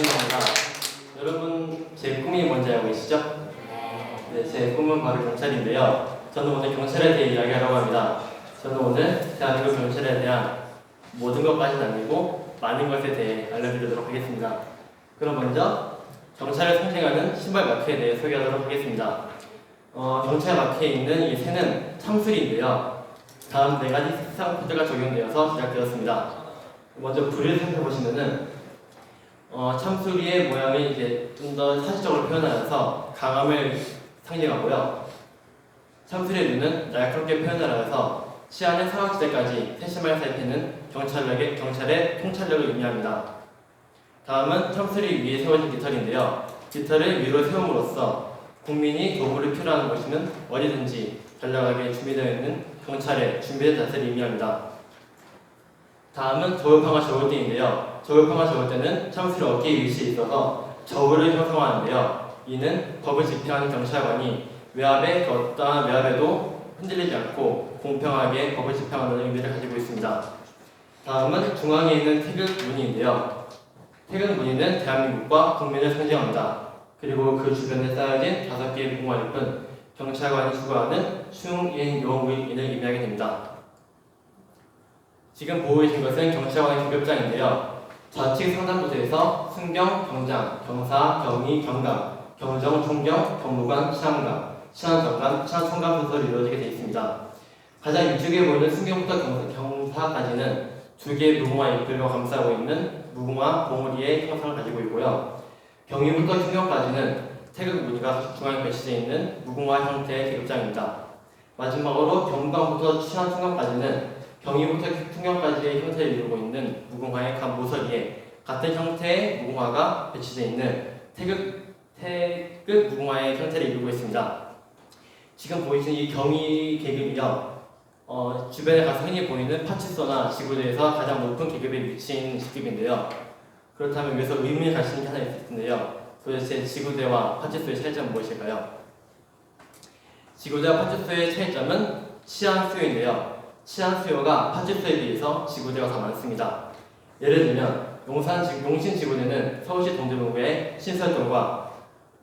김민호입니다. 여러분 제 꿈이 뭔지 알고 계시죠? 네, 제 꿈은 바로 경찰인데요. 저는 오늘 경찰에 대해 이야기하려고 합니다. 저는 오늘 대한민국 경찰에 대한 모든 것까지는 아니고 많은 것에 대해 알려드리도록 하겠습니다. 그럼 먼저 경찰을 상징하는 신발 마크에 대해 소개하도록 하겠습니다. 어, 경찰 마크에 있는 이 새는 참수리인데요. 다음 네 가지 색상 코드가 적용되어서 제작되었습니다. 먼저 불을 살펴보시면은 어, 참수리의 모양을 이제 좀 더 사실적으로 표현하여서 강함을 상징하고요. 참수리의 눈은 날카롭게 표현하여서 치안의 사각지대까지 세심하게 살피는 경찰력의 경찰의 통찰력을 의미합니다. 다음은 참수리 위에 세워진 깃털인데요. 깃털을 위로 세움으로써 국민이 도구를 필요한 것이면 어디든지 달려가게 준비되어 있는 경찰의 준비된 자세를 의미합니다. 다음은 저울파가 저울대인데요. 저울파가 저울대는 참수리 어깨 위치에 있어서 저울을 형성하는데요. 이는 법을 집행하는 경찰관이 외압에 그 어떠한 외압에도 흔들리지 않고 공평하게 법을 집행하는 의미를 가지고 있습니다. 다음은 중앙에 있는 태극 무늬인데요. 태극 무늬는 대한민국과 국민을 상징합니다. 그리고 그 주변에 쌓여진 다섯 개의 무궁화 잎은 경찰관이 추구하는 숭인 용의인을 의미하게 됩니다. 지금 보고 계신 것은 경찰관의 계급장인데요. 좌측 상단부대에서 승경, 경장, 경사, 경위, 경감, 경정, 총경, 경무관, 치안감, 치안정감, 치안총감 순서로 이루어지게 되어 있습니다. 가장 위쪽에 보이는 승경부터 경사, 경사까지는 두 개의 무궁화 잎들과 감싸고 있는 무궁화 봉우리의 형상을 가지고 있고요. 경위부터 충경까지는 태극 무늬가 중앙에 배치되어 있는 무궁화 형태의 계급장입니다. 마지막으로 경무관부터 치안총감까지는 경위부터 풍경까지의 형태를 이루고 있는 무궁화의 각 모서리에 같은 형태의 무궁화가 배치되어 있는 태극, 태극 무궁화의 형태를 이루고 있습니다. 지금 보이시는 이 경위 계급이요. 어, 주변에 가서 흔히 보이는 파출소나 지구대에서 가장 높은 계급에 위치한 직급인데요. 그렇다면 여기서 의문이 가시는 게 하나 있을 텐데요. 도대체 지구대와 파출소의 차이점은 무엇일까요? 지구대와 파출소의 차이점은 치안 수요인데요. 치안 수요가 파출소에 비해서 지구대가 더 많습니다. 예를 들면 용산 지- 용신 지구대는 서울시 동대문구의 신설동과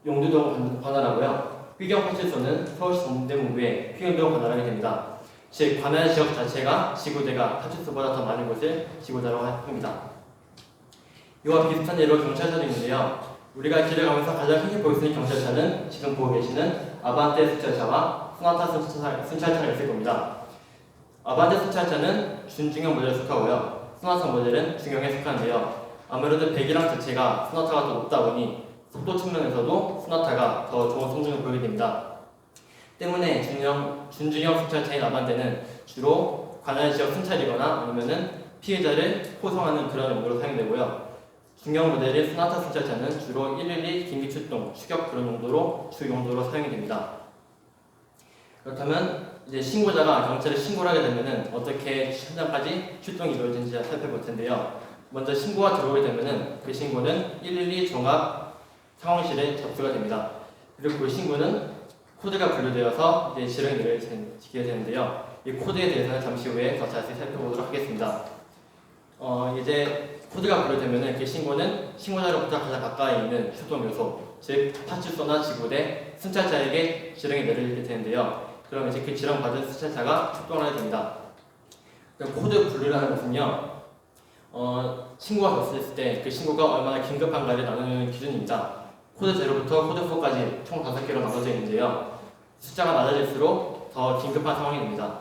용두동 관할하고요. 휘경 파출소는 서울시 동대문구의 휘경동 관할하게 됩니다. 즉 관할 지역 자체가 지구대가 파출소보다 더 많은 곳을 지구대라고 합니다. 이와 비슷한 예로 경찰차도 있는데요. 우리가 길을 가면서 가장 흔히 볼 수 있는 경찰차는 지금 보고 계시는 아반떼 순찰차와 소나타 순찰차가 있을 겁니다. 아반떼 순찰차는 준중형 모델에 속하고요. 소나타 모델은 중형에 속하는데요. 아무래도 배기량 자체가 소나타가 더 높다 보니 속도 측면에서도 소나타가 더 좋은 성능을 보이게 됩니다. 때문에 준형, 준중형 순찰차인 아반떼는 주로 관할 지역 순찰이거나 아니면은 피해자를 호송하는 그런 용도로 사용되고요. 중형 모델의 소나타 순찰차는 주로 112 긴급 출동, 추격 그런 용도로 주 용도로 사용이 됩니다. 그렇다면 이제 신고자가 경찰에 신고를 하게 되면은 어떻게 현장까지 출동이 이루어지는지 살펴볼 텐데요. 먼저 신고가 들어오게 되면은 그 신고는 112 종합 상황실에 접수가 됩니다. 그리고 그 신고는 코드가 분류되어서 이제 지령이 내려지게 되는데요. 이 코드에 대해서는 잠시 후에 더 자세히 살펴보도록 하겠습니다. 어, 이제 코드가 분류되면은 그 신고는 신고자로부터 가장 가까이 있는 출동 요소, 즉 파출소나 지구대, 순찰자에게 지령이 내려지게 되는데요. 그럼 이제 그 지령 받은 순찰차가 출동을 하게 됩니다. 그 코드 분류라는 것은요, 어, 신고가 줬을 때 그 신고가 얼마나 긴급한가를 나누는 기준입니다. 코드 0부터 코드 4까지 총 5개로 나눠져 있는데요. 숫자가 낮아질수록 더 긴급한 상황이 됩니다.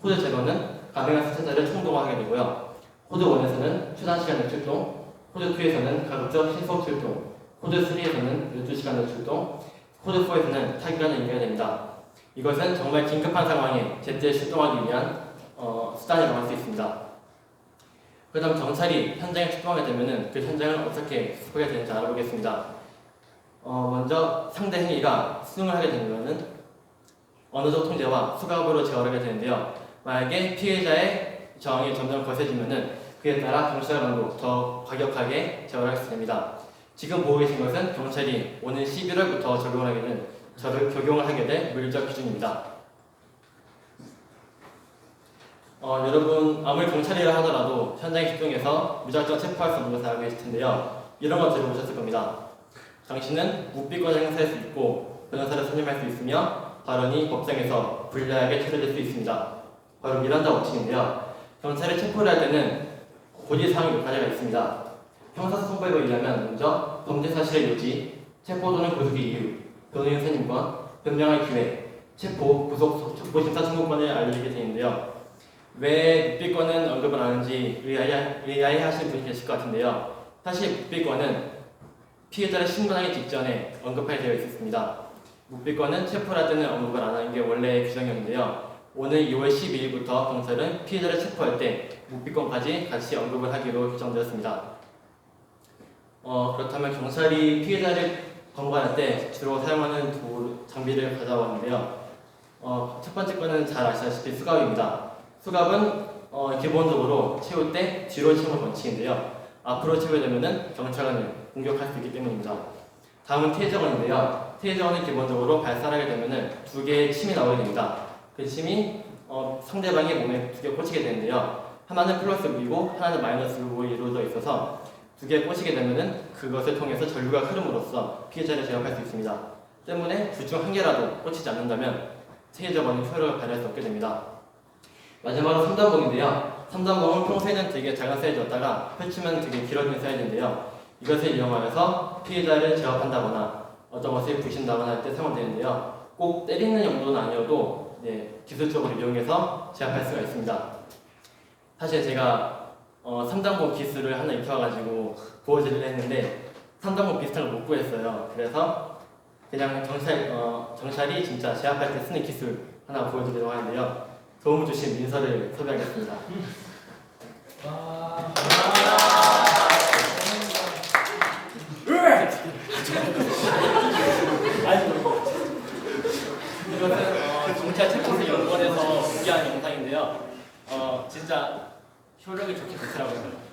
코드 0는 가능한 순찰자를 총동원하게 되고요. 코드 1에서는 최단 시간의 출동, 코드 2에서는 가급적 신속 출동, 코드 3에서는 12시간의 출동, 코드 4에서는 타기간을 의미해야 됩니다. 이것은 정말 긴급한 상황에 제때 출동하기 위한 어, 수단이라고 할 수 있습니다. 그다음 경찰이 현장에 출동하게 되면은 그 현장을 어떻게 수습하게 되는지 알아보겠습니다. 어, 먼저 상대 행위가 수능을 하게 되면은 언어적 통제와 수갑으로 제어를 하게 되는데요. 만약에 피해자의 저항이 점점 거세지면은 그에 따라 경찰관도 더 과격하게 제어를 할 수 있습니다. 지금 보고 계신 것은 경찰이 오는 11월부터 적용을 하게 된 저를 적용을 하게 될 물리적 기준입니다. 어, 여러분 아무리 경찰이라 하더라도 현장에 집중해서 무작정 체포할 수 없는 것을 알고 계실 텐데요. 이런 거 들어보셨을 겁니다. 당신은 묵비권을 행사할 수 있고 변호사를 선임할 수 있으며 발언이 법정에서 불리하게 처리될 수 있습니다. 바로 미란다 원칙인데요. 경찰이 체포를 할 때는 고지사항이 몇 가지가 있습니다. 형사소송법에 의하면 먼저 범죄 사실의 요지, 체포 또는 구속의 이유, 변호인 선임권, 변명할 기회, 체포, 구속, 족보심사 청구권을 알려주게 되는데요. 왜 묵비권은 언급을 안 하는지 의아해, 의아해 하시는 분이 계실 것 같은데요. 사실 묵비권은 피해자를 신고하기 직전에 언급하게 되어 있었습니다. 묵비권은 체포를 할 때는 언급을 안 하는 게 원래 규정이었는데요. 오늘 2월 12일부터 경찰은 피해자를 체포할 때 묵비권까지 같이 언급을 하기로 규정되었습니다. 어, 그렇다면 경찰이 피해자를 검거할 때 주로 사용하는 도, 장비를 가져왔는데요. 어, 첫 번째 거는 잘 아시다시피 수갑입니다. 수갑은 어, 기본적으로 채울 때 뒤로 채우는 원칙인데요. 앞으로 채우게 되면은 경찰관을 공격할 수 있기 때문입니다. 다음은 테이저건인데요. 테이저건은 기본적으로 발사하게 되면은 두 개의 침이 나오게 됩니다. 그 침이 어, 상대방의 몸에 두 개 꽂히게 되는데요. 하나는 플러스 V고 하나는 마이너스 V로 이루어져 있어서 두개 꽂히게 되면은 그것을 통해서 전류가 흐름으로써 피해자를 제압할 수 있습니다. 때문에 둘중한 개라도 꽂히지 않는다면 테이저건이 효력을 발휘할 수 없게 됩니다. 마지막으로 3단봉인데요. 3단봉은 평소에는 되게 작은 사이즈였다가 펼치면 되게 길어진 사이즈인데요. 이것을 이용하여서 피해자를 제압한다거나 어떤 것을 부신다거나 할 때 사용되는데요. 꼭 때리는 용도는 아니어도 네, 기술적으로 이용해서 제압할 수가 있습니다. 사실 제가 어, 3단봉 기술을 하나 익혀가지고 보여드리려 했는데 3단봉 비슷한 걸 못 구했어요. 그래서 그냥 경찰, 어, 경찰이 진짜 제압할 때 쓰는 기술 하나 보여드리려고 하는데요. 도움을 주신 민서를 섭외하겠습니다. 아니, 이것은 어, 경찰 체포수 연구원에서 공개한 영상인데요. 어, 진짜 효력이 좋게 좋더라고요.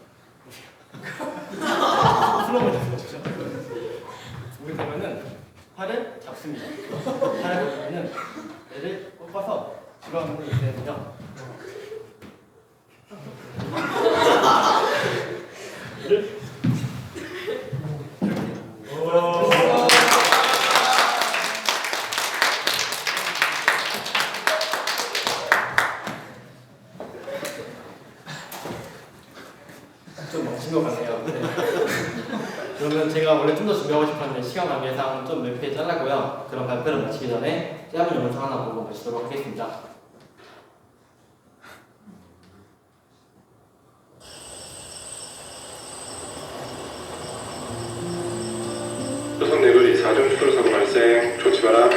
슬로우 주죠. 우리 보면은 팔을 잡습니다. 팔을 보면은 얘를 꺾어서 들어가면 되거든요. 얘를 좀 멋진 것 같네요. 네. 그러면 제가 원래 좀 더 준비하고 싶었는데 시간 관계상 좀 몇 페이지 잘랐고요. 그럼 발표를 마치기 전에 짧은 영상 하나 보고 마치도록 하겠습니다. 조선 내거리 4종 추돌 사고 발생 조치바라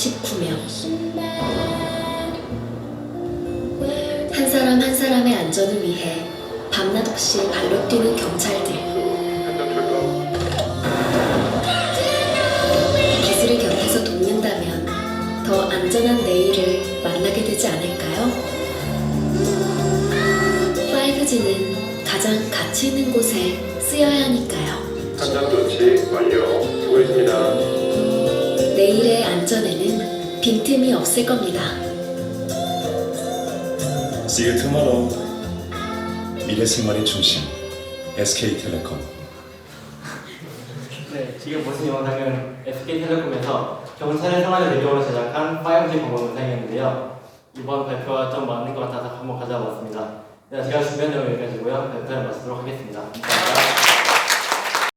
519명. 한 사람 한 사람의 안전을 위해 밤낮 없이 발로 뛰는 경찰들. 기술을 곁에서 돕는다면 더 안전한 내일을 만나게 되지 않을까요? 5G는 가장 가치 있는 곳에 쓰여야 하니까요. 현장 조치 완료 수고했습니다 내일의 안전에는 빈틈이 없을 겁니다. See you tomorrow. 미래 생활의 중심 SK텔레콤. 네, 지금 보신 영상은 SK텔레콤에서 경찰의 생활을 내용으로 제작한 5G 광고 영상이었는데요. 이번 발표와 좀 맞는 것 같아서 한번 가져와 봤습니다. 네, 제가 준비한 내용 여기까지고요. 발표를 마치도록 하겠습니다. 감사합니다.